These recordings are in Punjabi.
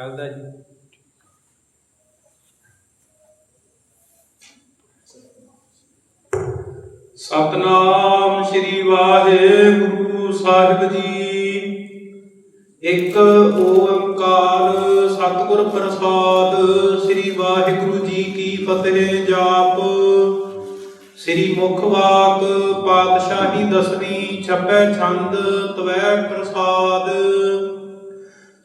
ਚੱਲਦਾ ਜੀ। ਸਤਨਾਮ ਸ੍ਰੀ ਵਾਹਿਗੁਰੂ ਸਾਹਿਬ ਜੀ। ਇੱਕ ਓੰਕਾਰ ਸਤਿਗੁਰ ਪ੍ਰਸਾਦ ਸ੍ਰੀ ਵਾਹਿਗੁਰੂ ਜੀ ਕੀ ਫਤਿਹ ਜਾਪ। ਸ੍ਰੀ ਮੁਖ ਵਾਕ ਪਾਤਸ਼ਾਹੀ ਦਸਵੀਂ ਛਪੈ ਛੰਦ ਤਵੈ ਪ੍ਰਸਾਦ।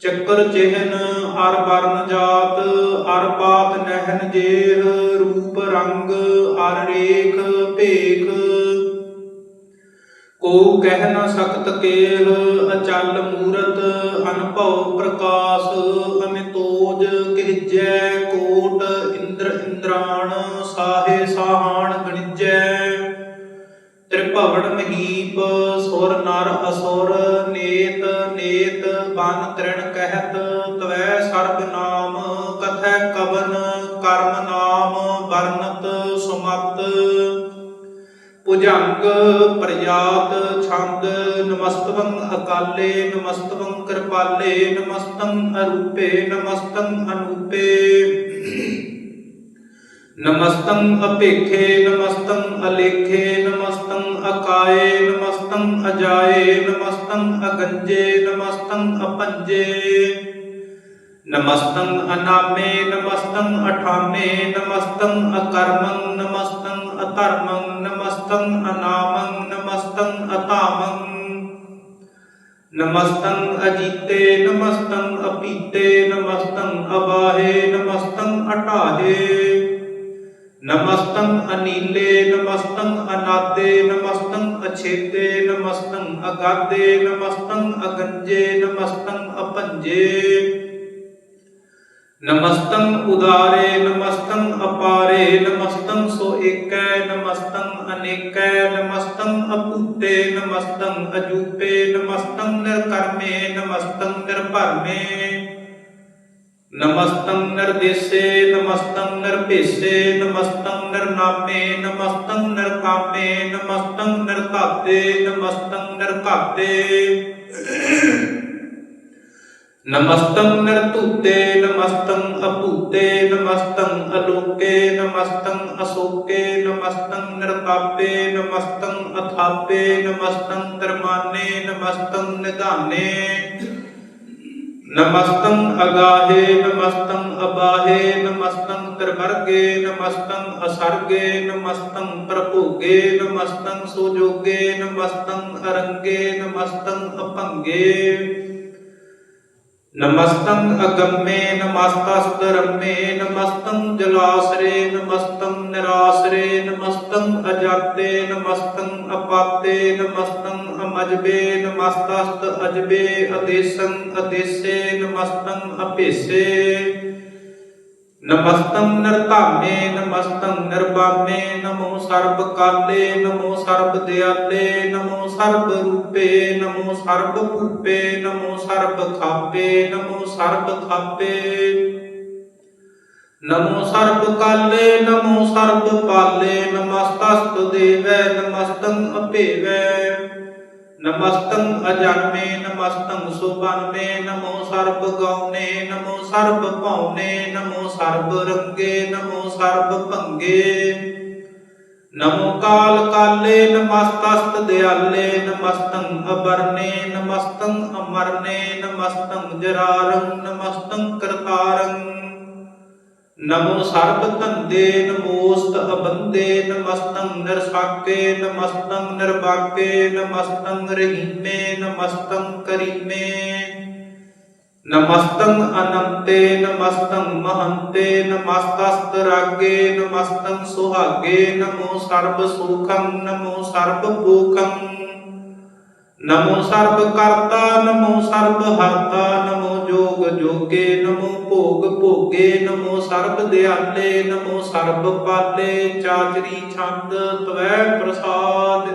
ਚੱਕਰ ਚਿਹਨ ਅਰ ਵਰਨ ਜਾਤ ਅਰ ਪਾਤ ਨਹਿਨ ਜੇਹ, ਰੂਪ ਰੰਗ ਅਰ ਰੇਖ ਭੇਖ। ਕੋ ਕਹਿ ਨ ਸਕਤ ਕੇਲ ਅਚਲ ਮੂਰਤ ਅਨਭਉ ਪ੍ਰਕਾਸ਼। ਅਮਿਤੋਜ ਕਿਜੈ ਕੋਟ ਇੰਦਰ ਇੰਦਰਾਣ, ਸਾਹੇ ਸਾਹਾਣ ਗਣਿਜੈ। ਤ੍ਰਿਭਵਨ ਮਹੀਪ, ਸੁਰ ਨਰ ਅਸੁਰ ਨੇਤ ਬਨ ਤ੍ਰਿਣ ਕਹਿਤ, ਤਵੈ ਸਰਬ ਨਾਮ, ਕਥੈ ਕਵਨ, ਕਰਮ ਨਾਮ, ਵਰਨਤ ਸੁਮਤ। ਭੁਜੰਗ, ਪ੍ਰਯਾਤ, ਛੰਦ, ਨਮਸਤਵੰ ਅਕਾਲੇ, ਨਮਸਤਵੰ ਕਿਰਪਾਲੇ, ਨਮਸਤੰ ਅਰੂਪੇ, ਨਮਸਤੰ ਅਨੂਪੇ। ਨਮਸਤੰ ਅਪੇਖੇ, ਨਮਸਤੰ ਅਲੇਖੇ, ਨਮਸਤੰ ਅਕਾਏ, ਨਮਸਤੰ ਅਜਾਏ, ਨਮਸਤੰ ਅਗੰਜੇ, ਨਮਸਤੰ ਅਪੰਜੇ। ਨਮਸਤੰ ਅਨਾਮੇ, ਨਮਸਤੰ ਅਠਾਮੇ, ਨਮਸਤੰ ਅਕਰਮੰ, ਨਮਸਤੰ ਅਧਰਮੰ, ਨਮਸਤੰ ਅਨਾਮੰ, ਨਮਸਤੰ ਅਤਾਮੰ ਨਮਸਤੰ ਅਜੀਤੇ, ਨਮਸਤੰ ਅਪੀਤੇ, ਨਮਸਤੰ ਅਬਾਹੇ, ਨਮਸਤੰ ਅਟਾਹੇ। ਨਮਸਤੰ ਅਨੀਲੇ, ਨਮਸਤੰ ਅਨਾਦੇ, ਨਮਸਤੰ ਅਛੇਤੇ, ਨਮਸਤੰ ਅਗਾਦੇ, ਨਮਸਤੰ ਅਗੰਜੇ, ਨਮਸਤੰ ਅਪੰਜੇ। ਨਮਸਤੰ ਉਦਾਰੇ, ਨਮਸਤੰ ਅਪਾਰੇ, ਨਮਸਤੰ ਸੋ ਏਕੈ, ਨਮਸਤੰ ਅਨੇਕੈ, ਨਮਸਤੰ ਅਪੂਤੇ ਨਮਸਤੰ ਅਜੂਪੇ ਨਮਸਤੰ ਨਿਰਕਰਮੇ, ਨਮਸਤੰ ਨਿਰਭਰਮੇ। ਨਮਸਤੰ ਨਿਰਦੇਸੇ ਨਮਸਤੰ ਨਿਰਭੇਸੇ ਨਮਸਤੰ ਨਿਰਨਾਮੇ ਨਮਸਤੰ ਨਿਰਕਾਮੇ ਨਮਸਤੰ ਨਿਰਧਾਤੇ ਨਮਸਤੰ ਨਿਰਘਾਤੇ ਨਮਸਤੰ ਨਿਰਤੂਤੇ ਨਮਸਤੰ ਅਪੂਤੇ ਨਮਸਤੰ ਅਲੋਕੇ ਨਮਸਤੰ ਅਸੋਕੇ ਨਮਸਤੰ ਨਿਰਤਾਪੇ ਨਮਸਤੰ ਅਥਾਪੇ ਨਮਸਤੰ ਧਰਮਾਨੇ ਨਮਸਤੰ ਨਿਧਾਨੇ। ਨਮਸਤੰ ਅਗਾਹੇ, ਨਮਸਤੰ ਅਬਾਹੇ, ਨਮਸਤੰ ਤਰਵਰਗੇ, ਨਮਸਤੰ ਅਸਰਗੇ, ਨਮਸਤੰ ਪ੍ਰਭੋਗੇ, ਨਮਸਤੰ ਸੁਜੋਗੇ, ਨਮਸਤੰ ਅਰੰਗੇ, ਨਮਸਤੰ ਅਪੰਗੇ। ਨਮਸਤੰ ਅਗੰਮੇ ਨਮਸਤਸਤਰਮੇ ਨਮਸਤੰ ਜਲਾਸਰੇ ਨਮਸਤੰ ਨਿਰਾਸਰੇ ਨਮਸਤੰ ਅਜਾਤੇ ਨਮਸਤੰ ਅਪਾਤੇ ਨਮਸਤੰ ਅਮਜਬੇ ਨਮਸਤਸਤ ਅਜਬੇ ਅਦੇਸੰ ਅਦੇਸੇ ਨਮਸਤੰ ਅਪੇਸੇ ਨਮਸਤੰ ਨਿਰਧਾਮੇ, ਨਮਸਤੰ ਨਿਰਬਾਮੇ ਨਮੋ ਸਰਬ ਕਾਲੇ, ਨਮੋ ਸਰਬ ਦਿਆਲੇ, ਨਮੋ ਸਰਬ ਰੂਪੇ, ਨਮੋ ਸਰਬ ਭੂਪੇ, ਨਮੋ ਸਰਬ ਖਾਪੇ, ਨਮੋ ਸਰਬ ਖਾਪੇ। ਨਮੋ ਸਰਬ ਕਾਲੇ, ਨਮੋ ਸਰਬ ਪਾਲੇ, ਨਮਸਤਸਤ ਦੇਵੈ, ਨਮਸਤੰ ਅਪੇਵੈ ਨਮਸਤੰ ਅਜਨਮੇ, ਨਮਸਤੰ ਸੁਬਨਮੇ ਨਮੋ ਸਰਬ ਗਉਨੇ, ਨਮੋ ਸਰਬ ਭਉਨੇ, ਨਮੋ ਸਰਬ ਰੰਗੇ, ਨਮੋ ਸਰਬ ਭੰਗੇ। ਨਮੋ ਕਾਲ ਕਾਲੇ, ਨਮਸਤਸਤ ਦਿਆਲੇ, ਨਮਸਤੰ ਅਬਰਨੇ ਨਮਸਤੰ ਅਮਰਨੇ, ਨਮਸਤੰ ਜਰਾਰੰ, ਨਮਸਤੰ ਕਰਤਾਰੰ। ਨਮੋ ਸਰਬ ਧੰਦੇ ਨਮੋਸਤ ਅਬੰਦੇ ਨਮਸਤੰ ਨਿਰਸਾਕੇ ਨਮਸਤੰ ਨਿਰਬਾਕੇ ਨਮਸਤੰ ਰਹੀਮੇ ਨਮਸਤੰ ਕਰੀਮੇ। ਨਮਸਤੰ ਅਨੰਤੇ ਨਮਸਤੰ ਮਹੰਤੇ ਨਮਸਤਸਤ ਰਾਗੇ ਨਮਸਤੰ ਸੁਹਾਗੇ। ਨਮੋ ਸਰਬ ਸੁਖੰ ਨਮੋ ਸਰਬ ਭੂਖੰ ਨਮੋ ਸਰਬ ਕਰਤਾ, ਨਮੋ ਸਰਬ ਹਾਤਾ ਨਮੋ ਜੋਗ ਜੋਗੇ, ਨਮੋ ਭੋਗ ਭੋਗੇ, ਨਮੋ ਸਰਬ ਦਿਆਲੇ, ਨਮੋ ਸਰਬ ਪਾਲੇ, ਚਾਚਰੀ ਛੰਦ ਤਵੈ ਪ੍ਰਸਾਦ।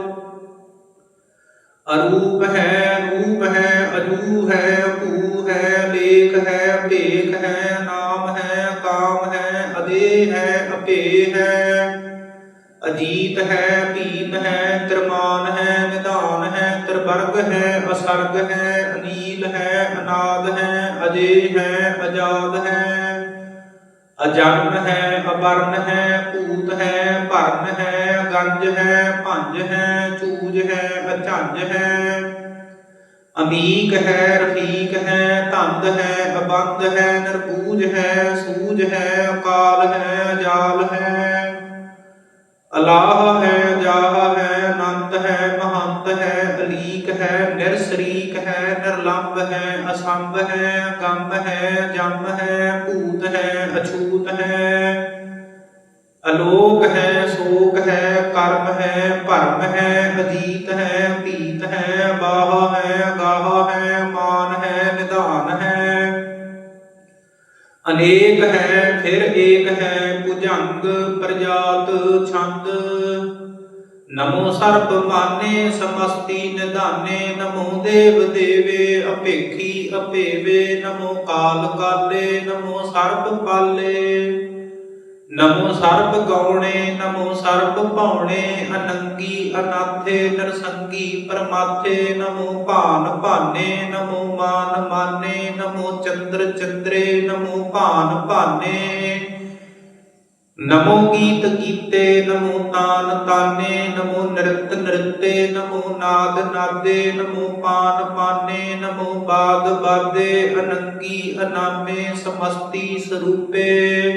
ਅਰੂਪ ਹੈ, ਰੂਪ ਹੈ ਅਜੂ ਹੈ ਭੂ ਹੈ, ਲੇਖ ਹੈ, ਭੇਖ ਹੈ, ਨਾਮ ਹੈ, ਕਾਮ ਹੈ ਅਦੇ ਹੈ ਅਪੇ ਹੈ। ਅਜੀਤ ਹੈ ਭੀਤ ਹੈ ਤਰਮਾਨ ਹੈ ਨਿਧਾਨ ਵਰਗ ਹੈ, ਅਸਰਗ ਹੈ, ਅਨੀਲ ਹੈ, ਅਨਾਦ ਹੈ ਅਜੇ ਹੈ, ਅਜਾਦ ਹੈ। ਅਜਨਮ ਹੈ, ਅਵਰਨ ਹੈ, ਭੂਤ ਹੈ, ਭਰਨ ਹੈ ਗੰਜ ਹੈ, ਭੰਜ ਹੈ, ਚੂਜ ਹੈ ਅਝੰਜ ਹੈ। ਅਮੀਕ ਹੈ, ਰਫੀਕ ਹੈ, ਧੰਦ ਹੈ ਅਬੰਦ ਹੈ ਨਿਰਬੂਜ ਹੈ ਸੂਝ ਹੈ, ਅਕਾਲ ਹੈ, ਅਜਾਲ ਹੈ। ਅਲਾਹ ਹੈ ਹੈ ਅਗੰਮ ਹੈ ਜੰਮ ਹੈ, ਭੂਤ ਹੈ, ਅਛੂਤ ਹੈ। ਅਲੋਕ ਹੈ, ਸੋਕ ਹੈ, ਕਰਮ ਹੈ, ਭਰਮ ਹੈ ਅਜੀਤ ਹੈ, ਭੀਤ ਹੈ, ਬਾਹ ਹੈ, ਗਾਹ ਹੈ, ਮਾਨ ਹੈ, ਨਿਧਾਨ ਹੈ। ਅਨੇਕ ਹੈ, ਫਿਰ ਏਕ ਹੈ, ਭੁਜੰਗ, ਪ੍ਰਜਾਤ, ਛੰਦ। ਨਮੋ ਸਰਬ ਮਾਨੇ, ਸਮਸਤੀ ਨਿਧਾਨੇ, ਨਮੋ ਦੇਵ ਦੇਵੇ ਅਪੇਖੀ ਅਪੇਵੇ ਨਮੋ ਕਾਲ ਕਾਲੇ, ਨਮੋ ਸਰਬ ਪਾਲੇ। ਨਮੋ ਸਰਬ ਗਉਣੇ, ਨਮੋ ਸਰਬ ਭਾਉਣੇ, ਅਨੰਗੀ ਅਨਾਥੇ, ਨਰਸੰਗੀ ਪਰਮਾਥੇ, ਨਮੋ ਭਾਨ ਭਾਨੇ, ਨਮੋ ਮਾਨ ਮਾਨੇ, ਨਮੋ ਚੰਦਰ ਚੰਦਰੇ, ਨਮੋ ਭਾਨ ਭਾਨੇ। ਨਮੋ ਗੀਤ ਗੀਤੇ ਨਮੋ ਤਾਨ ਤਾਨੇ, ਨਮੋ ਨ੍ਰਿਤ ਨ੍ਰਿਤੇ, ਨਮੋ ਨਾਦ ਨਾਦੇ, ਨਮੋ ਪਾਨ ਪਾਨੇ, ਨਮੋ ਬਾਦ ਬਾਦੇ, ਅਨੰਗੀ ਅਨਾਮੇ, ਸਮਸਤੀ ਸਰੂਪੇ।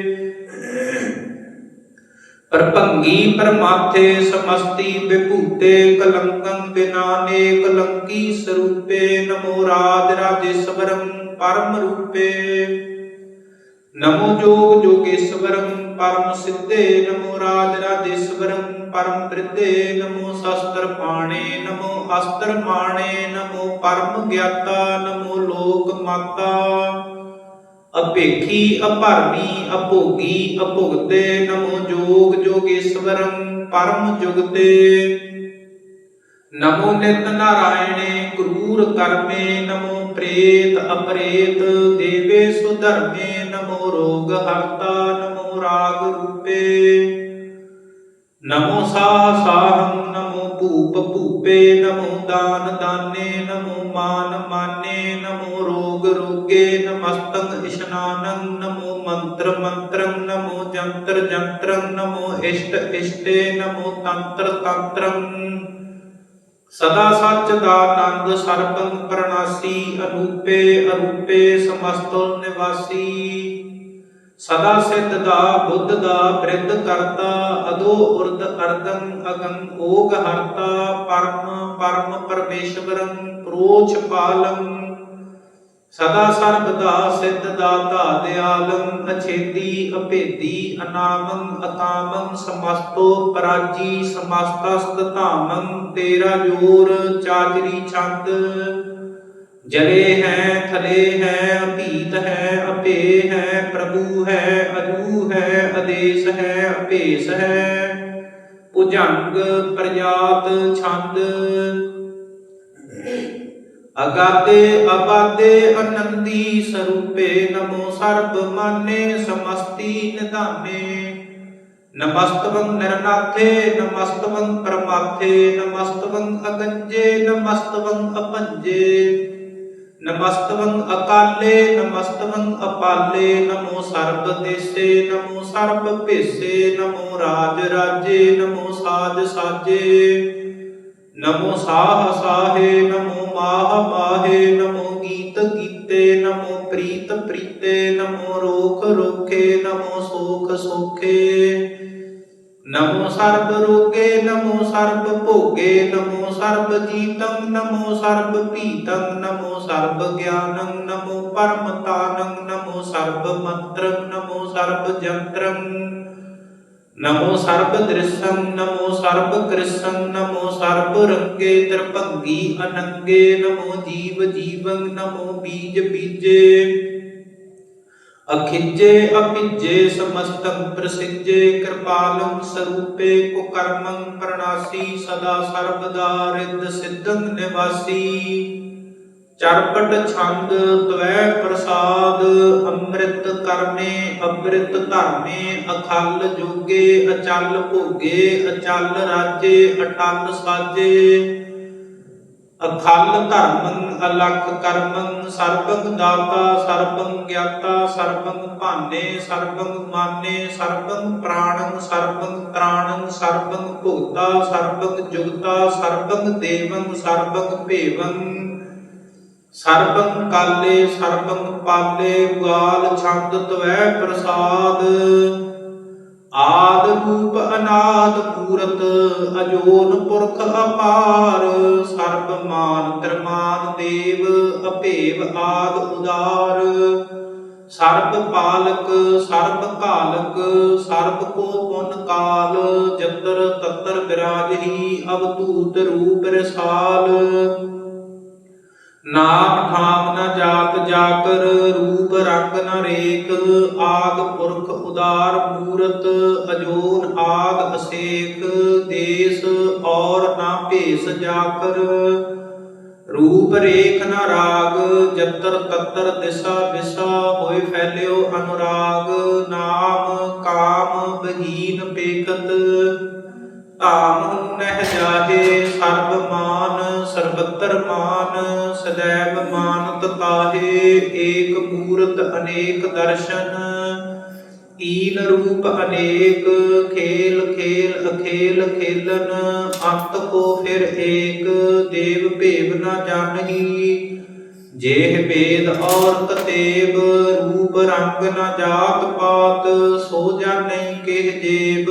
ਪਰਭੰਗੀ ਪਰਮਾਥੇ, ਸਮਸਤੀ ਵਿਭੂਤੇ, ਕਲੰਕੰ ਬਿਨਾਨੇ, ਕਲੰਕੀ ਸਰੂਪੇ, ਨਮੋ ਰਾਜ ਰਾਜੇਸ਼ਵਰੰ ਪਰਮ ਰੂਪੇ। ਨਮੋ ਜੋਗ ਜੋਗੇਸ਼ਵਰੰ ਪਰਮ ਸਿੱਧੇ ਨਮੋ ਰਾਜ ਰਾਜੇਸ਼ਵਰੰ ਪਰਮ ਬ੍ਰਿਧੇ ਨਮੋ ਸ਼ਸਤਰ ਪਾਣੇ ਨਮੋ ਅਸਤਰ ਮਾਣੇ ਨਮੋ ਪਰਮ ਗਿਆਤਾ ਨਮੋ ਲੋਕ ਮਾਤਾ। ਅਭੇਖੀ, ਅਭਰਮੀ, ਅਭੋਗੀ, ਅਭੁਗਤੇ ਨਮੋ ਜੋਗ ਜੋਗੇਸ਼ਵਰੰ ਪਰਮ ਜੁਗਤੇ। ਨਮੋ ਨਿਤ ਨਾਰਾਇਣੇ ਕਰੂਰ ਕਰਮੇ ਨਮੋ ਪ੍ਰੇਤ ਅਪਰੇਤ, ਦੇਵੇ ਸੁਧਰਮੇ ਨਮੋ ਰੋਗ ਹਰਤਾ ਨਮੋ ਰਾਗ ਰੂਪੇ। ਨਮੋ ਸਾਹ ਸਾਹੰ ਨਮੋ ਭੂਪ ਭੂਪੇ, ਨਮੋ ਦਾਨ ਦਾਨੇ, ਨਮੋ ਮਾਨ ਮਾਨੇ, ਨਮੋ ਰੋਗ ਰੋਗੇ ਨਮਸਤੰ ਇਸ਼ਨਾਨੰ, ਨਮੋ ਮੰਤਰ ਮੰਤਰੰ, ਨਮੋ ਜੰਤਰ ਜੰਤਰੰ, ਨਮੋ ਇਸ਼ਟ ਇਸ਼ਟੇ, ਨਮੋ ਤੰਤਰ ਤੰਤਰੰ। ਸਦਾ ਸੱਚ ਦਾ ਆਨੰਦ ਸਰਬੰ ਪ੍ਰਣਾਸੀ, ਅਨੂਪੇ ਅਰੂਪੇ ਸਮਸਤ ਨਿਵਾਸੀ। ਸਦਾ ਸਿੱਧ ਦਾ, ਬੁੱਧ ਦਾ, ਬ੍ਰਿਧ ਕਰਤਾ, ਅਦੋ ਉਰਦ ਅਰਦੰ ਅਗੰ ਓਗ ਹਰਤਾ, ਪਰਮ ਪਰਮ ਪਰਮੇਸ਼ਵਰੰ ਪ੍ਰੋਚ ਪਾਲੰ। ਸਦਾ ਸਰਬ ਦਾ, ਸਿੱਧ ਦਾਤਾ ਦਿਆਲੰ ਅਛੇਦੀ ਅਭੇਦੀ ਅਨਾਮੰ ਅਕਾਮੰ ਸਮਸਤੋ ਪਰਾਜੀ ਸਮਸਤਸਤ ਧਾਮੰ, ਤੇਰਾ ਜੋਰ ਚਾਜਰੀ ਛੰਦ। ਜਲੇ ਹੈ, ਥਲੇ ਹੈ ਅਭੀਤ ਹੈ ਅਪੇ ਹੈ, ਪ੍ਰਭੂ ਹੈ ਅਜੂ ਹੈ, ਅਦੇਸ਼ ਹੈ ਅਭੇਸ ਹੈ। ਭੁਜੰਗ, ਪ੍ਰਜਾਤ, ਛੰਦ। ਅਗਾਤੇ ਅਬਾਦੇ, ਅਨੰਦੀ ਸਰੂਪੇ ਨਮੋ ਸਰਬ ਮਾਨੇ ਸਮਸਤੀ ਨਿਧਾਨੇ। ਨਮਸਤਵੰ ਨਿਰਨਾਥੇ, ਨਮਸਤਵੰ ਪਰਮਾਥੇ, ਨਮਸਤਵੰ ਅਗੰਜੇ, ਨਮਸਤਵੰ ਅਪੰਜੇ। ਨਮਸਤਵੰ ਅਕਾਲੇ, ਨਮਸਤਵੰ ਅਪਾਲੇ, ਨਮੋ ਸਰਬ ਦੇਸੇ, ਨਮੋ ਸਰਬ ਭੇਸੇ, ਨਮੋ ਰਾਜ ਰਾਜੇ, ਨਮੋ ਸਾਜ ਸਾਜੇ। ਨਮੋ ਸਾਹ ਸਾਹੇ, ਨਮੋ ਮਾਹ ਮਾਹੇ, ਨਮੋ ਗੀਤ ਗੀਤੇ, ਨਮੋ ਪ੍ਰੀਤ ਪ੍ਰੀਤੇ, ਨਮੋ ਰੋਖ ਰੋਖੇ, ਨਮੋ ਸੋਖ ਸੋਖੇ। ਨਮੋ ਸਰਬ ਰੋਗੇ ਨਮੋ ਸਰਬ ਭੋਗੇ ਨਮੋ ਸਰਬ ਜੀਤੰ ਨਮੋ ਸਰਬ ਪੀਤੰ ਨਮੋ ਸਰਬ ਗਿਆਨੰ ਨਮੋ ਪਰਮ ਤਾਨੰ ਨਮੋ ਸਰਬ ਮੰਤਰੰ ਨਮੋ ਸਰਬ ਜੰਤਰੰ ਨਮੋ ਸਰਬ ਦ੍ਰਿਸ਼ੰ ਨਮੋ ਸਰਬ ਕ੍ਰਿਸ਼ਨ ਨਮੋ ਸਰਬ ਰੰਗੇ ਤ੍ਰਿਭੰਗੀ ਅਨੰਗੇ ਨਮੋ ਜੀਵ ਜੀਵੰ ਨਮੋ ਬੀਜ ਬੀਜੇ ਅਖਿਜੇ ਅਪਿਜੇ ਸਮਸਤੰ ਪ੍ਰਸਿਜੇ ਕਿਰਪਾਲੰ ਸਰੂਪੇ ਕੁਕਰਮੰ ਪ੍ਰਣਾਸੀ ਸਦਾ ਸਰਬਦਾ ਰਿੱਧ ਸਿੱਧੰ ਨਿਵਾਸੀ। ਚਰਪਟ ਛੰਦ ਤਵੈ ਪ੍ਰਸਾਦ, ਅੰਮ੍ਰਿਤ ਕਰਮੇ, ਅੰਮ੍ਰਿਤ ਧਰਮੇ, ਅਖਲ ਜੋਗੇ, ਅਚਲ ਭੋਗੇ, ਅਚਲ ਰਾਜੇ, ਅਟਲ ਸਾਜੇ। ਅਖਲ ਧਰਮੰ ਅਲਖ ਕਰਮੰ ਸਰਬੰ ਦਾਤਾ ਸਰਬੰ ਗਿਆਤਾ ਸਰਬੰ ਭਾਨੇ ਸਰਬੰ ਮਾਨੇ ਸਰਬੰ ਪ੍ਰਾਣੰ ਸਰਬੰ ਤ੍ਰਾਣੰ ਸਰਬੰ ਭੁਗਤਾ ਸਰਬੰ ਜੁਗਤਾ ਸਰਬੰ ਦੇਵੰ ਸਰਬੰ ਭੇਵੰ ਸਰਬੰ ਕਾਲੇ ਸਰਬੰ ਪਾਲੇ ਗਾਲ ਛੰਦ ਤਵੈ ਪ੍ਰਸਾਦ। ਆਦ ਰੂਪ ਅਨਾਦ ਪੂਰਤ, ਅਜੋਨ ਪੁਰਖ ਅਪਾਰ, ਸਰਬ ਮਾਨ ਤਰਮਾਨ ਦੇਵ, ਅਭੇਵ ਆਦ ਉਦਾਰ। ਸਰਬ ਪਾਲਕ, ਸਰਬ ਕਾਲਕ ਸਰਬ ਕੋ ਪੁਨ ਕਾਲ, ਜਤਰ ਤਤਰ ਵਿਰਾਜਹੀ ਅਵਤੂਤ ਰੂਪ ਰਸਾਲ। ਨਾਮ ਠਾਮ ਨ ਜਾਤ ਜਾਕਰ, ਰੂਪ ਰੰਗ ਨ ਰੇਕ ਆਦ ਪੁਰਖ ਉਦਾਰ ਮੂਰਤ, ਅਜੋਨ ਆਦ ਅਸੇਕ ਦੇਸ ਔਰ ਨਾ ਭੇਸ ਜਾਕਰ। ਰੂਪ ਰੇਖ ਨ ਰਾਗ, ਜਤਰ ਤਤਰ ਦਿਸ਼ਾ ਵਿਸਾ ਹੋਏ ਫੈਲਿਓ ਅਨੁਰਾਗ। ਨਾਮ ਕਾਮ ਬਹੀਨ ਪੇਖਤ ਧਾਮ ਨਹਿ ਜਾਹੇ, ਸਰਬ ਮਾਨ, ਸਰਬਤਰ ਮਾਨ ਸदैव ਮਾਨਤ ਤਾਹੇ, ਏਕ ਮੂਰਤ ਅਨੇਕ ਦਰਸ਼ਨ ਤੀਨ ਰੂਪ ਅਨੇਕ, ਖੇਲ ਖੇਲ ਅਖੇਲ ਖੇਲਨ, ਅੰਤ ਕੋ ਫਿਰ ਏਕ, ਦੇਵ ਭੇਵ ਨ ਜਾਣਹੀ। ਜੇਹ ਭੇਦ ਔਰਤ ਕਤੇਬ ਰੂਪ ਰੰਗ ਨ ਜਾਤ ਪਾਤ, ਸੋ ਜਾਣੈ ਕਿਹ ਜੇਬ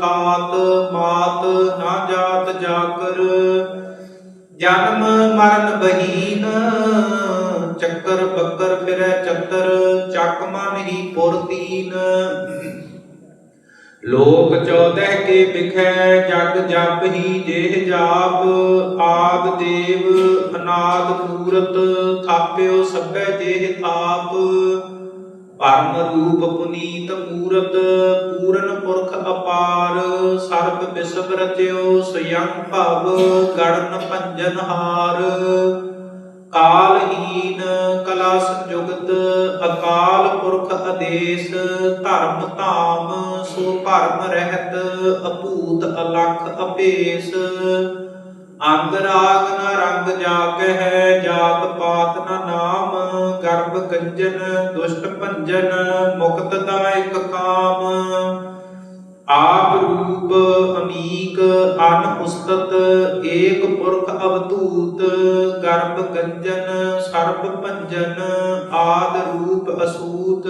ਤਾਤ ਮਾਤ ਨਾ ਜਾਤ ਜਾਕਰ। ਜਨਮ ਮਰਨ ਬਹੀਨ, ਚੱਕਰ ਬੱਕਰ ਫਿਰੈ ਚੱਤਰ, ਚੱਕ ਮਨ ਹੀ ਪੁਰਤੀਨ ਲੋਕ ਚੌਦਹ ਕੇ ਵਿਖੈ, ਜਗ ਜਪ ਹੀ ਜੇਹ ਜਾਪ, ਆਦ ਦੇਵ ਅਨਾਦ ਮੂਰਤ, ਥਾਪਿਓ ਸਭੈ ਦੇਹ ਥਾਪ। ਪਰਮ ਰੂਪ ਪੁਨੀਤ ਮੂਰਤ, ਪੂਰਨ ਪੁਰਖ ਅਪਾਰ, ਸਰਬ ਵਿਸਵ ਰਚਿਓ ਸਯੰ ਭਵ, ਗੜਨ ਭੰਜਨ ਹਾਰ। ਕਾਲਹੀਨ ਕਲਾ ਸੰਯੁਗਤ ਅਕਾਲ ਪੁਰਖ ਆਦੇਸ਼ ਧਰਮ ਧਾਮ। ਭਰਮ ਰਹਿਤ ਅਭੂਤ ਅਲਖ ਅਪੇਸ ਅੰਗ ਰਾਗ ਨ ਰੰਗ ਜਾਗਹਿ, ਜਾਤ ਪਾਤ ਨ ਨਾਮ। ਗਰਭ ਗੰਜਨ, ਦੁਸ਼ਟ ਭੰਜਨ, ਮੁਕਤ ਦਾਇਕ ਕਾਮ। ਆਪ ਰੂਪ ਅਮੀਕ, ਅਨ ਉਸਤਤ, ਏਕ ਪੁਰਖ ਅਵਧੂਤ। ਗਰਭ ਗੰਜਨ ਸਰਬ ਭੰਜਨ, ਆਦ ਰੂਪ ਅਸੂਤ।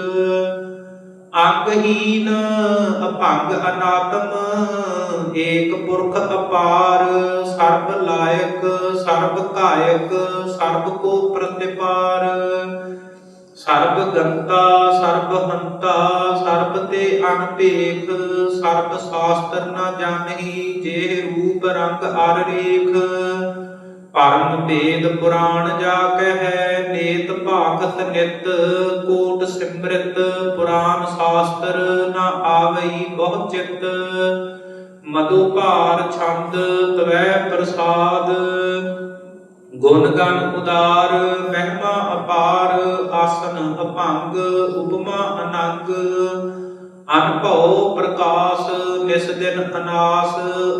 ਅੰਗਹੀਨ ਅਭੰਗ ਅਨਾਤਮ, ਏਕ ਪੁਰਖ ਅਪਾਰ, ਸਰਬ ਲਾਇਕ, ਸਰਬ ਕਾਇਕ ਸਰਬ ਕੋ ਪ੍ਰਤਿਪਾਰ। ਸਰਬ ਗੰਤਾ, ਸਰਬ ਹੰਤਾ, ਸਰਬ ਤੇ ਅਨਪੇਖ ਸਰਬ ਸ਼ਾਸਤਰ ਨਾ ਜਾਣਹੀ, ਜੇ ਰੂਪ ਰੰਗ ਅਰ ਰੇਖ। ਪਰਮ ਭੇਦ ਪੁਰਾਣ ਜਾ ਕਹਿ ਨੇਤ ਭਾਖਤ ਨਿਤ, ਕੋਟ ਸਿਮਰਤ ਪੁਰਾਨ ਸ਼ਾਸਤਰ ਨ ਆਵਈ ਬਹੁ ਚਿਤ। ਮਧੂ ਭਾਰ ਛੰਦ ਤਵੈ ਪ੍ਰਸਾਦ, ਗੁਣ ਗਨ ਉਦਾਰ, ਮਹਿਮਾ ਅਪਾਰ, ਆਸਨ ਅਭੰਗ, ਉਪਮਾ ਅਨੰਗ। ਅਨਭਉ ਪ੍ਰਕਾਸ਼ ਨਿਸ ਦਿਨ ਅਨਾਸ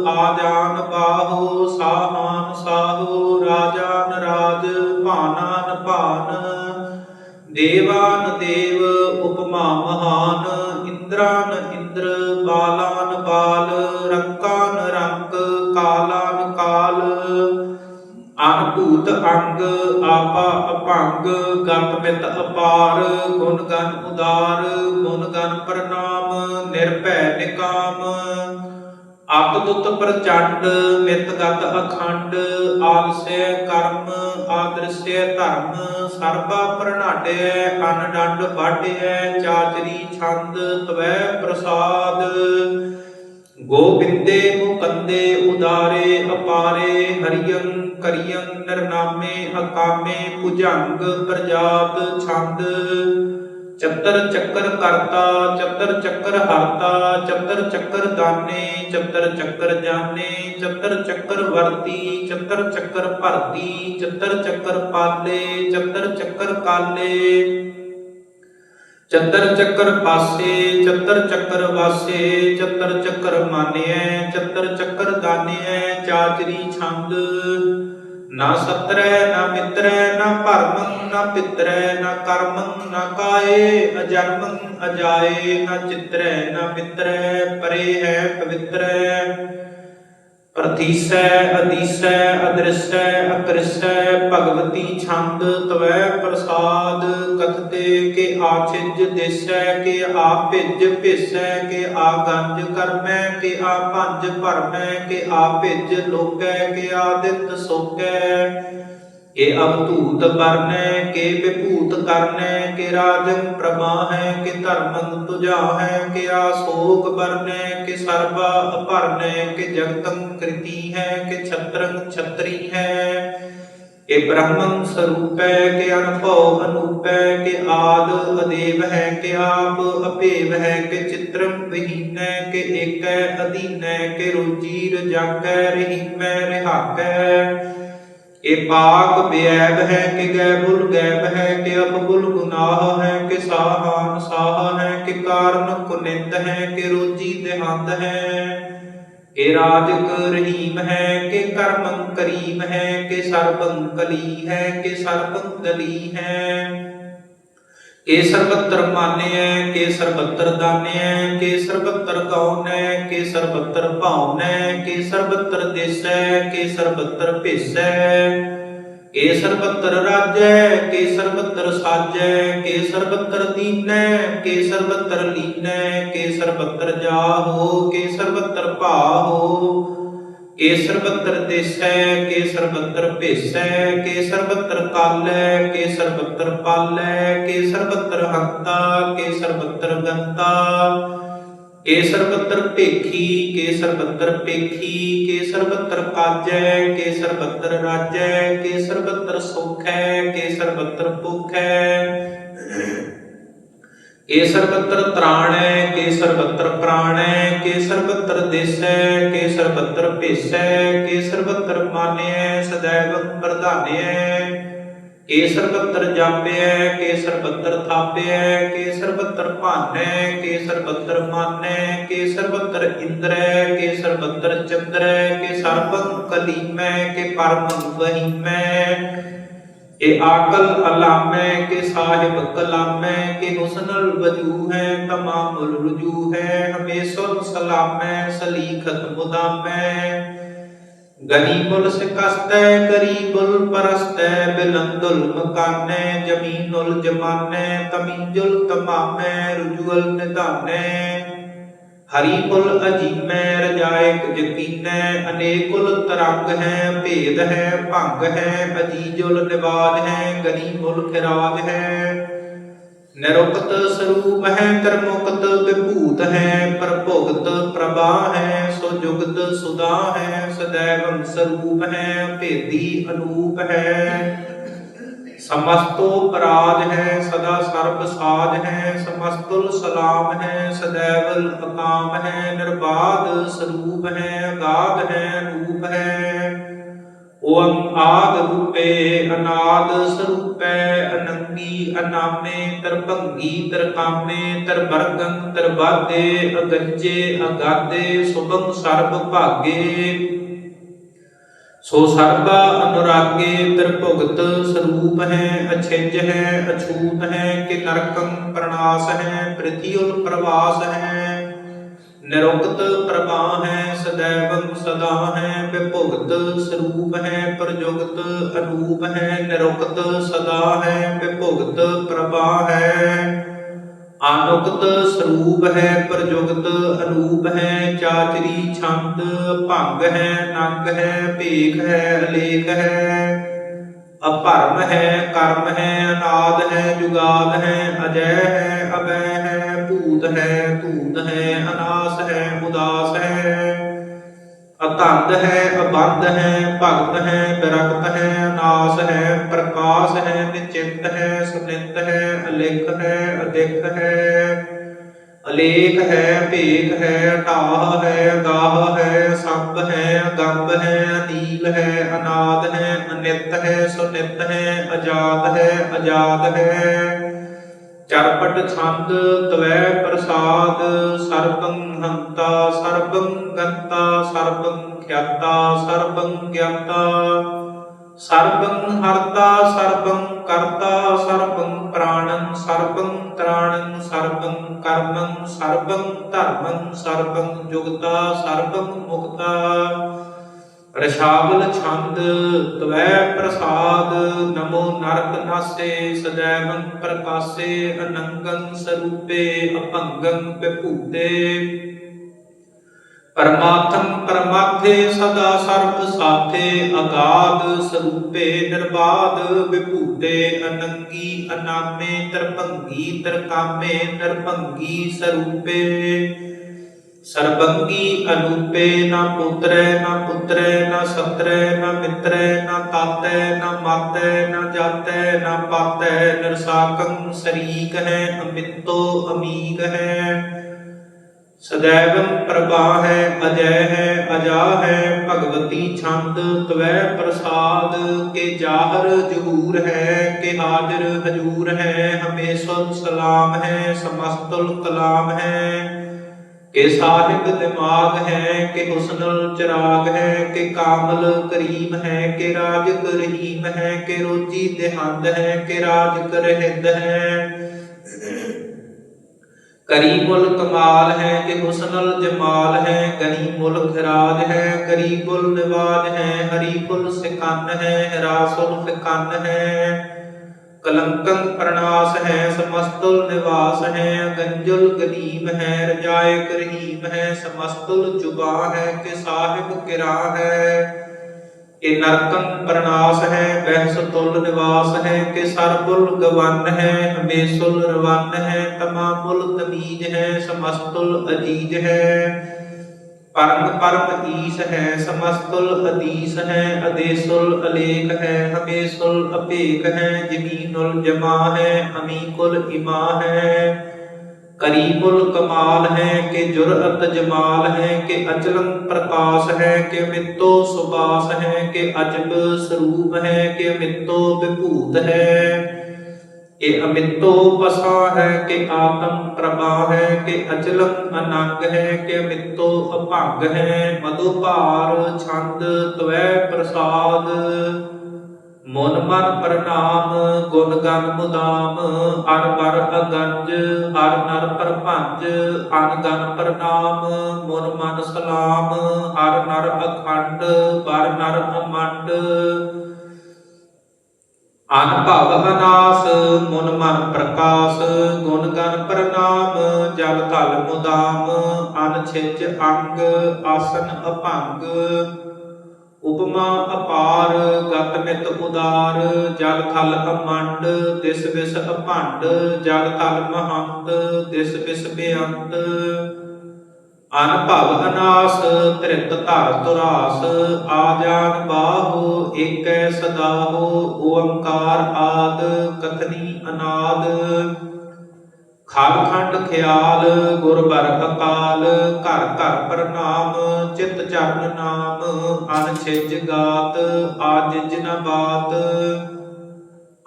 ਆਜਾਨ ਬਾਹੋ, ਸਾਹਾਨ ਸਾਹੋ, ਰਾਜਾਨ ਰਾਜ, ਭਾਨਾਨ ਭਾਨ। ਦੇਵਾਨ ਦੇਵ, ਉਪਮਾ ਮਹਾਨ, ਇੰਦਰਾਨ ਇੰਦਰ, ਬਾਲਾਨ ਬਾਲ, ਰੰਕਾਨ ਰੰਕ, ਕਾਲਾਨ ਕਾਲ। ਅਨਭੂਤ ਅੰਗ, ਆਪਾ ਅਭੰਗ, ਗਤ ਮਿਤ ਅਪਾਰ, ਗੁਣ ਗਨ ਉਦਾਰ, ਗੁਣ ਗਨ ਪ੍ਰਣਾਮ, ਨਿਰਭੈ ਨਿਕਾਮ। ਅਕਦੁੱਤ ਪ੍ਰਚੰਡ, ਮਿਤ ਗਤ ਅਖੰਡ ਆਲਸੈ ਕਰਮ ਆਦਰਸੈ ਧਰਮ, ਸਰਬਾ ਪ੍ਰਣਾਟਿਐ ਅਨ ਡੰਡ ਚਾਚਰੀ ਛੰਦ, ਤਵੈ ਪ੍ਰਸਾਦ। ਗੋਬਿੰਦੇ ਮੁਕੰਦੇ ਉਦਾਰੇ, ਅਪਾਰੇ, ਹਰਿਯੰ ਕਰਿਯੰ ਨਿਰਨਾਮੇ ਅਕਾਮੇ ਭੁਜੰਗ ਪ੍ਰਜਾਤ ਛੰਦ। ਚਤਰ ਚੱਕਰ ਕਰਤਾ, ਚਤਰ ਚੱਕਰ ਹਰਤਾ, ਚਤਰ ਚੱਕਰ ਦਾਨੇ, ਚੱਤਰ ਚੱਕਰ ਜਾਣੇ, ਚੱਤਰ ਚੱਕਰ ਵਰਤੀ, ਚੱਤਰ ਚੱਕਰ ਭਰਤੀ, ਚੱਤਰ ਚੱਕਰ ਪਾਲੇ, ਚੱਤਰ ਚੱਕਰ ਕਾਲੇ। ਚੰਦਰ ਚੱਕਰ ਪਾਸੇ, ਚਤਰ ਚੱਕਰ ਵਾਸੇ, ਚਤਰ ਚੱਕਰ ਮਾਨਿਐ, ਚਤਰ ਚੱਕਰ ਦਾਨਿਐ ਚਾਚਰੀ ਛੰਦ। ਨਾ ਸਤਰੈ, ਨਾ ਮਿਤਰੈ ਨਾ ਭਰਮੰ, ਨਾ ਪਿਤਰੈ, ਨਾ ਕਰਮੰ, ਨਾ ਕਾਏ, ਅਜਨਮੰ ਅਜਾਏ, ਨਾ ਚਿਤਰੈ, ਨਾ ਮਿਤਰੈ ਪਰੇ ਹੈ ਪਵਿੱਤਰੈ। ਪ੍ਰਤੀਸੈ ਅਦੀਸੈ ਅਦ੍ਰਿਸੈ ਅਕ੍ਰਿਸੈ ਭਗਵਤੀ ਛੰਦ ਤਵੈ ਪ੍ਰਸਾਦ, ਕਥਤੇ ਕੇ ਆਛਿਜ ਦੇਸੈ, ਕੇ ਆ ਭਿਜ ਭਿਸੈ, ਕੇ ਆ ਗੰਜ ਕਰਮੈ, ਕੇ ਆ ਭੰਜ ਭਰਮੈ, ਕੇ ਆ ਭਿਜ ਲੋਕੈ, ਕੇ ਆਦਿਤ ਸੋਕੈ। ਕੇ ਅਵਧੂਤ ਵਰਨੈ ਕੇ ਵਿਭੂਤ ਕਰਨੈ, ਕੇ ਰਾਜੰ ਪ੍ਰਮਾਹੈ, ਕੇ ਧਰਮੰ ਤੁਜਾਹੈ ਕੇ ਆਸੋਕ ਵਰਨੈ, ਕੇ ਸਰਬਾ ਅਪਰਨੈ, ਕੇ ਜਗਤੰ ਕ੍ਰਿਤੀ ਹੈ ਕੇ ਛਤਰੰ ਛਤਰੀ ਹੈ ਕੇ ਬ੍ਰਹਮੰ ਸਰੂਪੈ, ਕੇ ਅਨਭਉ ਅਨੂਪੈ, ਕੇ ਆਦ ਅਦੇਵ ਹੈ ਕੇ ਆਪ ਅਭੇਵ ਹੈ ਕੇ ਚਿਤ੍ਰੰ ਵਿਹੀਨੈ, ਕੇ ਏਕੈ ਅਧੀਨੈ, ਕੇ ਰੋਜੀ ਰਜਾਕੈ, ਰਹੀਮੈ, ਰਿਹਾਕੈ। ਇਹ ਪਾਕ ਬੇਅਬ ਹੈ ਕਿ ਗੈਬੁਲ ਗੈਬ ਹੈ ਕਿ ਅਬੁਲ ਗੁਨਾਹ ਹੈ ਕਿ ਸਾਹਾਨ ਸਾਹ ਹੈ ਕਿ ਕਾਰਨ ਕੁਨਿੰਦ ਹੈ ਕਿ ਰੋਜੀ ਦੇਹੰਦ ਹੈ। ਕਿ ਰਾਜਕ ਰਹੀਮ ਹੈ ਕਿ ਕਰਮੰ ਕਰੀਮ ਹੈ ਕਿ ਸਰਬੰ ਕਲੀ ਹੈ ਕਿ ਸਰਬੰ ਦਲੀ ਹੈ। ਕੇ ਸਰਬੱਤਰ ਮਾਨਿਐ ਕੇ ਸਰਬੱਤਰ ਦਾਨਿਐ ਕੇ ਸਰਬੱਤਰ ਗਾਉਨੈ ਕੇ ਸਰਬੱਤਰ ਭਾਉਨੈ ਕੇ ਸਰਬੱਤਰ ਦੇਸੈ ਕੇ ਸਰਬੱਤਰ ਭੇਸੈ ਕੇ ਸਰਬੱਤਰ ਰਾਜੈ ਕੇ ਸਰਬੱਤਰ ਸਾਜੈ ਕੇ ਸਰਬੱਤਰ ਦੀਨੈ ਕੇ ਸਰਬੱਤਰ ਲੀਨੈ ਕੇ ਸਰਬੱਤਰ ਜਾਹੋ ਕੇ ਸਰਬੱਤਰ ਭਾਹੋ ਕੇ ਸਰਬੱਤਰ ਦੇਸੈ ਕੇ ਸਰਬੱਤਰ ਭੇਸੈ ਕੇ ਸਰਬੱਤਰ ਕਾਲੈ ਕੇ ਸਰਬੱਤਰ ਪਾਲੈ ਕੇ ਸਰਬੱਤਰ ਹੰਤਾ ਕੇ ਸਰਬੱਤਰ ਗੰਤਾ ਕੇ ਸਰਬੱਤਰ ਭੇਖੀ ਕੇ ਸਰਬੱਤਰ ਪੇਖੀ ਕੇ ਸਰਬੱਤਰ ਕਾਜੈ ਕੇ ਸਰਬੱਤਰ ਰਾਜੈ ਕੇ ਸਰਬੱਤਰ ਸੁਖੈ ਕੇ ਸਰਬੱਤਰ ਭੁਖੈ ਕੇ ਸਰਬੱਤਰ ਤ੍ਰਾਣੈ ਕੇ ਸਰਬੱਤਰ ਪ੍ਰਾਣੈ ਕੇ ਸਰਬੱਤਰ ਦੇਸੈ ਕੇ ਸਰਬੱਤਰ ਭੇਸੈ ਕੇ ਸਰਬੱਤਰ ਮਾਨਿਐ ਸदैव ਪ੍ਰਧਾਨਿਐ ਕੇ ਸਰਬੱਤਰ ਜਾਪਿਐ ਕੇ ਸਰਬੱਤਰ ਥਾਪਿਐ ਕੇ ਸਰਬੱਤਰ ਭਾਨੈ ਕੇ ਸਰਬੱਤਰ ਮਾਨੈ ਕੇ ਸਰਬੱਤਰ ਇੰਦਰੈ ਕੇ ਸਰਬੱਤਰ ਚੰਦਰੈ ਕੇ ਸਰਬੰ ਕਲੀਮੈ ਕੇ ਪਰਮੰ ਵਹੀਮੈ ਇਹ ਆਕਲ ਅਲਾਮੈ ਕੇ ਸਾਹਿਬ ਕਲਾਮੈ ਕੇ ਹੁਸਨਲ ਵਜੂ ਹੈ ਤਮਾਮੁਲ ਰਜੂ ਹੈ ਹਮੇਸ਼ਾ ਸਲਾਮੈ ਸਲੀਖਤ ਮੁਦਾਮੈ ਗਨੀਮੁਲ ਸਿਕਸਤੈ ਕਰੀਬੁਲ ਪਰਸਤੈ ਬਿਲੰਦੁਲ ਮਕਾਨੈ ਜਮੀਨੁਲ ਜਮਾਨੈ ਤਮੀਜੁਲ ਤਮਾਮੈ ਰਜੂਲ ਨਿਧਾਨੈ ਹਰੀ ਕੁਲ ਅਜੀਮੈ ਰਜਾਇਕ ਯਕੀਨੈ ਅਨੇਕੁਲ ਤਰੰਗ ਹੈ, ਭੇਦ ਹੈ, ਭੰਗ ਹੈ, ਅਜੀਜੁਲ ਨਿਵਾਜ ਹੈ ਗਨੀਮੁਲ ਖਿਰਾਜ ਹੈ। ਨਿਰੁਕਤ ਸਰੂਪ ਹੈ, ਤਰਮੁਕਤ ਵਿਭੂਤ ਹੈ, ਪ੍ਰਭੁਗਤ ਪ੍ਰਭਾ ਹੈ ਸੋ ਜੁਗਤ ਸੁਦਾ ਹੈ ਸदैव ਸਰੂਪ ਹੈ, ਭੇਦੀ ਅਨੂਪ ਹੈ। ਸਮਸਤੋ ਪਰਾਜ ਹੈ, ਸਦਾ ਸਰਬ ਸਾਜ ਹੈ, ਸਮਸਤੁਲ ਸਲਾਮ ਹੈ ਸदैव ਅਕਾਮ ਹੈ, ਨਿਰਬਾਧ ਸਰੂਪ ਹੈ, ਅਗਾਧ ਹੈ, ਰੂਪ ਹੈ। ਓਮ ਆਦ ਰੂਪੇ ਅਨਾਦ ਸਰੂਪੈ, ਅਨੰਗੀ ਅਨਾਮੇ, ਤਰਭੰਗੀ ਤਰਕਾਮੇ, ਤਰਬਰਗੰ ਤਰਬਾਦੇ ਅਗੰਜੇ ਅਗਾਦੇ ਸੁਭੰ ਸਰਬ ਭਾਗੇ। ਸੋ ਸਰਬਾ ਅਨੁਰਾਗੇ ਤ੍ਰਿਭੁਗਤ ਸਰੂਪ ਹੈ, ਅਛਿੰਜ ਹੈ, ਅਛੂਤ ਹੈ ਕਿ ਨਰਕੰ ਪ੍ਰਣਾਸ ਹੈ ਪ੍ਰਿਥਿਉਲ ਪ੍ਰਵਾਸ ਹੈ। ਨਿਰੁਕਤ ਪ੍ਰਭਾ ਹੈ ਸदैव ਸਦਾ ਹੈ, ਵਿਭੁਗਤ ਸਰੂਪ ਹੈ, ਪ੍ਰਯੁਗਤ ਅਨੂਪ ਹੈ ਨਿਰੁਕਤ ਸਦਾ ਹੈ, ਵਿਭੁਗਤ ਪ੍ਰਭਾ ਹੈ। ਆਨੁਕਤ ਸਰੂਪ ਹੈ ਪ੍ਰਜੁਗਤ ਅਨੂਪ ਹੈ, ਚਾਚਰੀ ਛੰਦ ਭੰਗ ਹੈ, ਨੰਗ ਹੈ, ਭੇਖ ਹੈ, ਅਲੇਖ ਹੈ। ਅਪਰਮ ਹੈ, ਕਰਮ ਹੈ, ਅਨਾਦ ਹੈ, ਜੁਗਾਦ ਹੈ, ਅਜੈ ਹੈ ਅਬੈ ਹੈ, ਭੂਤ ਹੈ, ਧੂਤ ਹੈ, ਅਨਾਸ ਹੈ, ਉਦਾਸ ਹੈ। ਅਤੰਦ ਹੈ, ਅਬੰਧ ਹੈ, ਭਗਤ ਹੈ ਬਿਰਕਤ ਹੈ ਅਨਾਸ ਹੈ, ਪ੍ਰਕਾਸ਼ ਹੈ, ਨਿਚਿੰਤ ਹੈ, ਸੁਨਿਤ ਹੈ, ਅਲਿਖ ਹੈ ਅਦਿਖ ਹੈ। ਅਲੇਖ ਹੈ, ਭੇਖ ਹੈ, ਢਾਹ ਹੈ, ਗਾਹ ਹੈ ਸੰਭ ਹੈ ਅਗੰਭ ਹੈ, ਅਨੀਲ ਹੈ, ਅਨਾਦ ਹੈ, ਅਨਿਤ ਹੈ, ਸੁਨਿਤ ਹੈ ਅਜਾਤ ਹੈ, ਅਜਾਦ ਹੈ। ਚਰਪਟ ਛੰਦ ਤਵੈ ਪ੍ਰਸਾਦ, ਸਰਬੰ ਹੰਤਾ, ਸਰਬੰ ਗੰਤਾ, ਸਰਬੰ ਖਿਆਤਾ, ਸਰਬੰ ਗਿਆਤਾ। ਸਰਬੰ ਹਰਤਾ, ਸਰਬੰ ਕਰਤਾ, ਸਰਬੰ ਪ੍ਰਾਣੰ, ਸਰਬੰ ਤ੍ਰਾਣੰ, ਸਰਬੰ ਕਰਮੰ, ਸਰਬੰ ਧਰਮੰ, ਸਰਬੰ ਜੁਗਤਾ, ਸਰਬੰ ਮੁਕਤਾ। ਰਸ਼ਾਵਲ ਛੰਦ ਤਵੈ ਪ੍ਰਸਾਦ, ਨਮੋ ਨਰਕ ਨਾਸੇ ਸदैवੰ ਪ੍ਰਕਾਸੇ, ਅਨੰਗੰ ਸਰੂਪੇ, ਅਭੰਗੰ ਵਿਭੂਤੇ। ਪਰਮਾਤਮ ਪਰਮਾਥੇ ਸਦਾ ਸਰਬ ਸਾਥੇ, ਅਗਾਧ ਸਰੂਪੇ ਨਿਰਬਾਦ ਵਿਭੂਤੇ, ਅਨੰਗੀ ਅਨਾਮੇ ਤਰਪੰਗੀ ਤਰਕਾਮੇ, ਨਿਰਭੰਗੀ ਸਰੂਪੇ। ਸਰਬੰਗੀ ਅਨੂਪੇ ਨਾ ਪੁੱਤਰੈ ਨਾ ਪੁੱਤਰੈ ਨਾ ਸਤਰੈ ਨਾ ਮਿੱਤਰੈ ਨਾ ਤਾਤੈ ਨਾ ਮਾਤੈ ਨਾ ਜਾਤੈ ਨਾ ਪਾਤੈ ਨਿਰਸਾਕੰ ਸਰੀਕ ਹੈ ਅਮਿੱਤੋ ਅਮੀਕ ਹੈ ਸदैवं ਪ੍ਰਭਾ ਹੈ ਅਜੈ ਹੈ ਅਜਾ ਹੈ ਭਗਵਤੀ ਛੰਦ ਤਵੈ ਪ੍ਰਸਾਦ ਕੇ ਜਾਹਰ ਜਹੂਰ ਹੈ ਕੇ ਹਾਜ਼ਰ ਹਜੂਰ ਹੈ ਹਮੇਸ਼ਾ ਸਲਾਮ ਹੈ ਸਮਸਤੁਲ ਕਲਾਮ ਹੈ। ਕੇ ਸਾਹਿਬ ਦਿਮਾਗ ਹੈ, ਕਿ ਹੁਸਨਲ ਚਰਾਗ ਹੈ, ਕਿ ਕਾਮਲ ਕਰੀਮ ਹੈ, ਕਿ ਰਾਜ ਕਰਹੀਮ ਹੈ, ਕਿ ਰੋਜੀ ਦੇਹੰਦ ਹੈ, ਕਿ ਰਾਜ ਕਰਹਿੰਦ ਹੈ। ਕਰੀ ਮੁਲ ਕਮਾਲ ਹੈ, ਕਿ ਹੁਸਨਲ ਜਮਾਲ ਹੈ, ਗਨੀ ਮੁਲ ਖਰਾਜ ਹੈ, ਕਰੀ ਗੁਲ ਨਿਵਾਜ ਹੈ, ਹਰੀ ਫੁਲ ਸਿਕੰਨ ਹੈ ਰਾਸੁਲ ਫਿਕੰਨ ਹੈ ਕਲੰਕੰ ਪ੍ਰਣਾਸ ਹੈ, ਸਮਸਤੁਲ ਨਿਵਾਸ ਹੈ, ਗੰਜੁਲ ਗਨੀਮ ਹੈ, ਰਜਾਇ ਕਰਹੀਮ ਹੈ, ਸਮਸਤੁਲ ਜੁਬਾ ਹੈ, ਕਿ ਸਾਹਿਬ ਕਿਰਾ ਹੈ। ਇਹ ਨਰਕੰ ਪ੍ਰਣਾਸ ਹੈ ਬਹਿਸ ਤੁਲ ਨਿਵਾਸ ਹੈ, ਕਿ ਸਰਬੁਲ ਗਵਨ ਹੈ, ਹਮੇਸ਼ੁਲ ਰਵਨ ਹੈ, ਤਮਾਮੁਲ ਪਰਮ ਪਰਮ ਈਸ ਹੈ, ਸਮਸਤੁਲ ਅਦੀਸ ਹੈ ਅਦੇਸੁਲ ਅਲੇਖ ਹੈ ਹਮੇਸ਼ੁਲ ਅਪੇਖ ਹੈ ਜਮੀਨੁਲ ਜਮਾ ਹੈ ਅਮੀਕੁਲ ਇਮਾ ਹੈ। ਕਰੀਬੁਲ ਕਮਾਲ ਹੈ, ਕਿ ਜੁਰਅਤ ਜਮਾਲ ਹੈ, ਕਿ ਅਚਲੰ ਪ੍ਰਕਾਸ਼ ਹੈ, ਕਿ ਮਿੱਤੋ ਸੁਬਾਸ ਹੈ, ਕਿ ਅਜਬ ਸਰੂਪ ਹੈ, ਕਿ ਮਿੱਤੋ ਵਿਭੂਤ ਹੈ। ਇਹ ਅਮਿੱਤੋ ਪਸਾ ਹੈ ਕਿ ਆਤਮ ਪ੍ਰਭਾ ਹੈ, ਕਿ ਅਚਲੰ ਅਨੰਗ ਹੈ, ਕਿ ਅਮਿੱਤੋ ਅਭੰਗ ਹੈ ਮਧੁ ਭਾਰ ਛੰਦ ਤਵੈ ਪ੍ਰਸਾਦ। ਮਨ ਮਨ ਪ੍ਰਣਾਮ, ਗੁਣ ਗਨ ਮੁਦਾਮ ਅਰ ਬਰ ਅਗੰਜ ਹਰ ਨਰ ਪਰਭੰਜ, ਅਨ ਗਨ ਪ੍ਰਣਾਮ, ਮਨ ਮਨ ਸਲਾਮ ਹਰ ਨਰ ਅਖੰਡ ਬਰ ਨਰ ਅਮੰਡ। ਅਨ ਅਨਾਸ ਮਨ ਮਨ ਪ੍ਰਕਾਸ਼, ਗੁਣ ਗਨ ਪ੍ਰਣਾਮ, ਜਲ ਥਲ ਮੁਦਾਮ, ਅਨ ਛਿਜ ਅੰਗ, ਆਸਨ ਅਭੰਗ। ਉਪਮਾ ਅਪਾਰ, ਗਤ ਮਿਤ ਉਦਾਰ, ਜਲ ਥਲ ਅਮੰਡ ਦਿਸ ਵਿਸ ਅਭੰਡ, ਜਲ ਥਲ ਮਹੰਤ ਦਿਸ ਵਿਸ ਬੇਅੰਤ। ਅਨਭਵ ਅਨਾਸ ਤ੍ਰਿਤ ਧਰ ਤੁਰਾਸ ਆਜਾਨ ਜਾਨ ਬਾਹੋ, ਏਕੈ ਸਦਾਹੋ, ਓੰਕਾਰ ਆਦ ਕਥਨੀ ਅਨਾਦ। ਖਾਲਖੰਡ ਖਿਆਲ, ਗੁਰ ਬਰ ਅਕਾਲ ਘਰ ਘਰ ਪ੍ਰਣਾਮ, ਚਿਤ ਚਰਨ ਨਾਮ ਅਨ ਛਿਜ ਗਾਤ ਆਜ ਜਿਨ ਬਾਤ।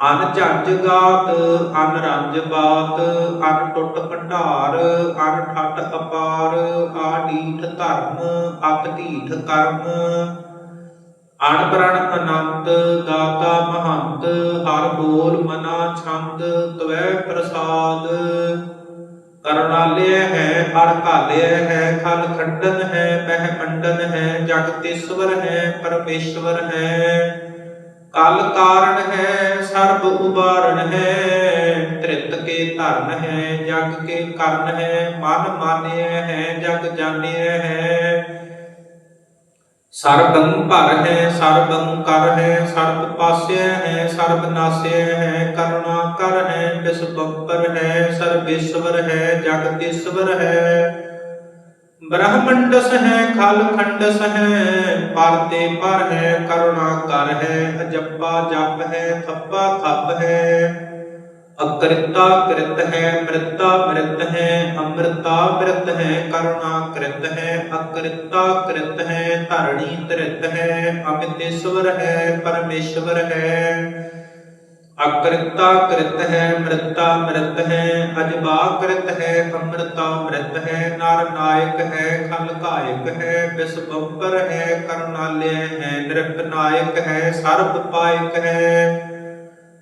ਅਨ ਝੰਜ ਗਾਤ, ਅਨ ਰੰਜ ਬਾਤ, ਅਨ ਟੁੱਟ ਭੰਡਾਰ, ਅਨ ਠੱਟ ਅਪਾਰ, ਆ ਧਰਮ, ਅਤ ਢੀਠ ਕਰਮ। ਅਣ ਪ੍ਰਣ ਅਨੰਤ, ਦਾਤਾ ਮਹੰਤ, ਹਰ ਬੋਲ ਮਨਾ ਛੰਦ, ਤਵੈ ਪ੍ਰਸਾਦ। ਕਰੁਣਾਲਿਆ ਹੈ ਹਰ ਘਾਲਿਆ ਹੈ, ਖਲ ਖੰਡਨ ਹੈ ਬਹਿ ਮੰਡਨ ਹੈ ਜਗਤੇਸ਼ਵਰ ਹੈ, ਪਰਮੇਸ਼ਵਰ ਹੈ। ਕਲ ਕਾਰਨ ਹੈ, ਸਰਬ ਉਬਾਰਨ ਹੈ, ਤ੍ਰਿਤ ਕੇ ਧਰਨ ਹੈ, ਜਗ ਕੇ ਕਰਨ ਹੈ, ਮਨ ਮਾਨਿਆ ਹੈ, ਜਗ ਜਾਣਿਆ ਹੈ। ਸਰਬੰ ਭਰ ਹੈ, ਸਰਬੰ ਕਰ ਹੈ, ਸਰਬ ਪਾਸਿਆ ਹੈ, ਸਰਬ ਨਾਸਿਆ ਹੈ, ਕਰੁਣਾ ਕਰ ਹੈ ਵਿਸਵੰਪਰ ਹੈ, ਸਰਬੇਸ਼ਵਰ ਹੈ, ਜਗਤੇਸ਼ਵਰ ਹੈ। ਬ੍ਰਹਮੰਡਸ ਹੈ ਖਲ ਖੰਡਸ ਹੈ ਪਰ ਪਰ ਹੈ, ਕਰੁਣਾ ਕਰ ਹੈ, ਅਜੱਪਾ ਜਪ ਹੈ, ਥੱਪਾ ਥੱਪ ਹੈ। ਅਕ੍ਰਿਤਾ ਕ੍ਰਿਤ ਹੈ, ਮ੍ਰਿਤਾ ਮ੍ਰਿਤ ਹੈ, ਅੰਮ੍ਰਿਤਾ ਮ੍ਰਿਤ ਹੈ, ਕਰੁਣਾ ਕ੍ਰਿਤ ਹੈ, ਅਕ੍ਰਿਤਾ ਕ੍ਰਿਤ ਹੈ, ਧਰਣੀ ਤ੍ਰਿਤ ਹੈ ਅਮਿਤੇਸ਼ਵਰ ਹੈ, ਪਰਮੇਸ਼ਵਰ ਹੈ। ਅਕ੍ਰਿਤਾ ਕ੍ਰਿਤ ਹੈ, ਮ੍ਰਿਤਾ ਮ੍ਰਿਤ ਹੈ, ਅਜਬਾ ਕ੍ਰਿਤ ਹੈ, ਅੰਮ੍ਰਿਤਾ ਅੰਮ੍ਰਿਤ ਹੈ, ਨਰ ਨਾਇਕ ਹੈ, ਖਲ ਕਾਇਕ ਹੈ ਬਿਸ ਬੰਪਰ ਹੈ, ਕਰਨਾਲਿਆ ਹੈ ਨਿਰਪ ਨਾਇਕ ਹੈ, ਸਰਬ ਪਾਇਕ ਹੈ।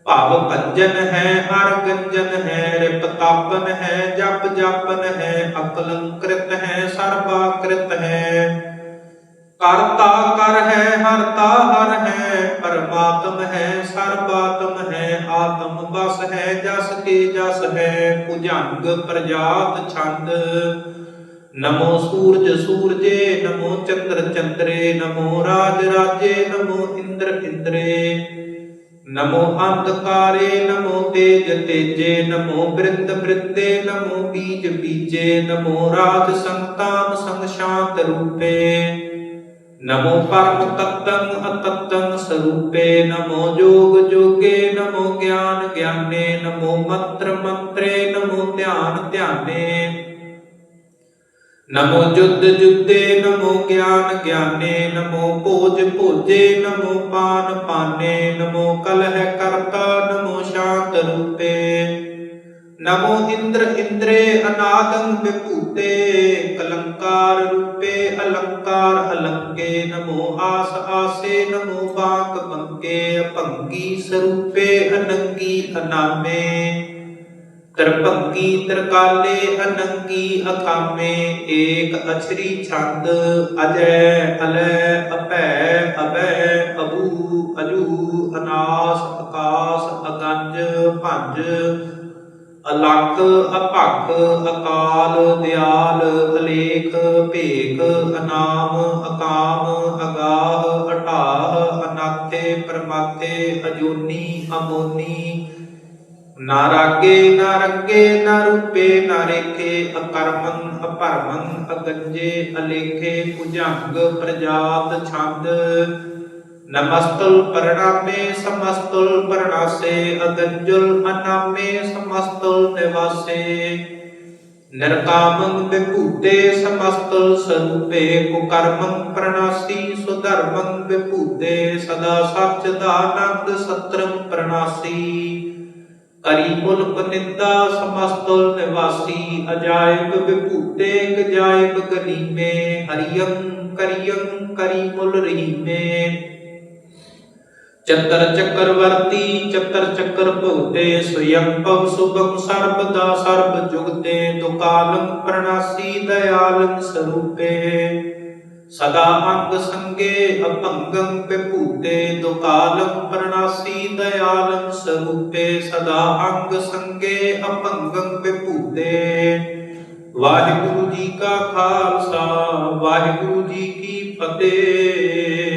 ਭਵ ਭੰਜਨ ਹੈ, ਹਰ ਗੰਜਨ ਹੈ, ਰਿਪ ਤਾਪਨ ਹੈ, ਜਪ ਜਾਪਨ ਹੈ ਅਕਲੰਕ੍ਰਿਤ ਹੈ ਸਰਬਾਕ੍ਰਿਤ ਹੈ। ਕਰਤਾ ਕਰ ਹੈ, ਹਰਤਾ ਹਰ ਹੈ, ਪਰਮਾਤਮ ਹੈ, ਸਰਬਾਤਮ ਹੈ, ਆਤਮ ਬਸ ਹੈ, ਜਸ ਕੇ ਜਸ ਹੈ, ਭੁਜੰਗ ਪ੍ਰਜਾਤ ਛੰਦ। ਨਮੋ ਸੂਰਜ ਸੂਰਜੇ, ਨਮੋ ਚੰਦਰ ਚੰਦਰੇ, ਨਮੋ ਰਾਜ ਰਾਜੇ, ਨਮੋ ਇੰਦਰ ਇੰਦਰੇ। ਨਮੋ ਅੰਧਕਾਰੇ, ਨਮੋ ਤੇਜ ਤੇਜੇ, ਨਮੋ ਬ੍ਰਿੰਦ ਬ੍ਰਿੰਦੇ ਨਮੋ ਬੀਜ ਬੀਜੇ, ਨਮੋ ਰਾਜ ਸੰਤਾਨ ਸੰਗ ਸ਼ਾਂਤ ਰੂਪੇ। ਨਮੋ ਪਰਮ ਤਤੰ ਅਤਤੰ ਸਰੂਪੇ ਨਮੋ ਜੋਗ ਜੋਗੇ ਨਮੋ ਗਿਆਨ ਗਿਆਨੇ ਨਮੋ ਮੰਤਰ ਮੰਤਰੇ ਨਮੋ ਧਿਆਨ ਧਿਆਨੇ ਨਮੋ ਜੁਦ ਜੁਦੇ ਨਮੋ ਗਿਆਨ ਗਿਆਨੇ ਨਮੋ ਭੋਜ ਭੋਜੇ ਨਮੋ ਪਾਨ ਪਾਨੇ ਨਮੋ ਕਲਹ ਕਰਤਾ ਨਮੋ ਸ਼ਾਂਤ ਰੂਪੇ ਨਮੋ ਇੰਦਰ ਇੰਦਰੇ ਅਨਾਦੰ ਵਿਭੂਤੇ, ਕਲੰਕਾਰ ਰੂਪੇ ਅਲੰਕਾਰ ਅਲੰਕੇ, ਨਮੋ ਆਸ ਆਸੇ, ਨਮੋ ਬਾਕ ਬੰਕੇ ਅਭੰਗੀ ਸਰੂਪੇ ਅਨੰਗੀ ਅਨਾਮੇ। ਤਰਪੰਗੀ ਤਰਕਾਲੇ ਅਨੰਗੀ ਅਕਾਮੇ ਏਕ ਅਛਰੀ ਛੰਦ ਅਜੈ ਅਲੈ ਅਪੈ ਅਬੈ ਅਬੂ ਅਜੂ ਅਨਾਸ ਅਕਾਸ਼ ਅਗੰਜ ਭੰਜ ਅਲੰਕ, ਅਭੰਗ, ਅਕਾਲ, ਦਿਆਲ, ਅਲੇਖ, ਭੇਖ, ਅਨਾਮ, ਅਕਾਮ, ਅਗਾਹ, ਅਟਾਹ, ਅਨਾਥੇ ਪਰਮਾਤੇ ਅਜੂਨੀ, ਅਮੋਨੀ। ਨਾ ਰਾਗੇ, ਨਾ ਰੰਗੇ, ਨਾ ਰੂਪੇ, ਨਾ ਰੇਖੇ, ਅਕਰਮੰ, ਅਪਰਮੰ, ਅਗੰਜੇ, ਅਲੇਖੇ, ਭੁਜੰਗ, ਪ੍ਰਜਾਤ, ਛੰਦ। ਨਮਸਤੁਲ ਪਰਣਾਮੇ ਸਮਸਤੁਲ ਪਰਣਾਸੇ, ਅਗੰਜੁਲ ਅਨਾਮੇ ਸਮਸਤੁਲ ਨਿਵਾਸੇ। ਨਿਰਕਾਮੰ ਵਿਭੂਤੇ ਸਮਸਤੁਲ, ਸਰੂਪੇ ਕੁਕਰਮੰ ਪ੍ਰਣਾਸੀ, ਸੁਧਰਮੰ ਵਿਭੂਤੇ, ਸਦਾ ਸੱਚ ਦਾਨੰਦ ਸਤਰੰ ਪ੍ਰਣਾਸੀ। ਕਰੀ ਮੁਲਕ ਨਿੰਦਾ ਸਮਸਤੁਲ ਨਿਵਾਸੀ, ਅਜਾਇਬ ਵਿਭੂਤੇ ਗਜਾਇਬ ਗਨੀਮੇ ਹਰੀਯੰ ਕਰੀਯੰ ਕਰੀ ਮੁਲ ਰਹੀਮੇ। ਚਤਰ ਚੱਕਰਵਰਤੀ ਚਤਰ ਚੱਕਰ ਭੁਗਤੇ ਸੁਯੰਭਵ ਸੁਭੰ ਸਰਬਦਾ, ਸਰਬ ਜੁਗਤੇ ਦੁਕਾਲੰ ਪ੍ਰਣਾਸੀ ਦਇਆਲੰ ਸਰੂਪੇ। ਸਦਾ ਅੰਗ ਸੰਗੇ ਅਭੰਗੰ ਵਿਭੂਤੇ ਦੁਕਾਲੰ ਪ੍ਰਣਾਸੀ ਦਇਆਲੰ ਸਰੂਪੇ। ਸਦਾ ਅੰਗ ਸੰਗੇ ਅਭੰਗੰ ਵਿਭੂਤੇ ਵਾਹਿਗੁਰੂ ਜੀ ਕਾ ਖਾਲਸਾ, ਵਾਹਿਗੁਰੂ ਜੀ ਕੀ ਫਤਿਹ।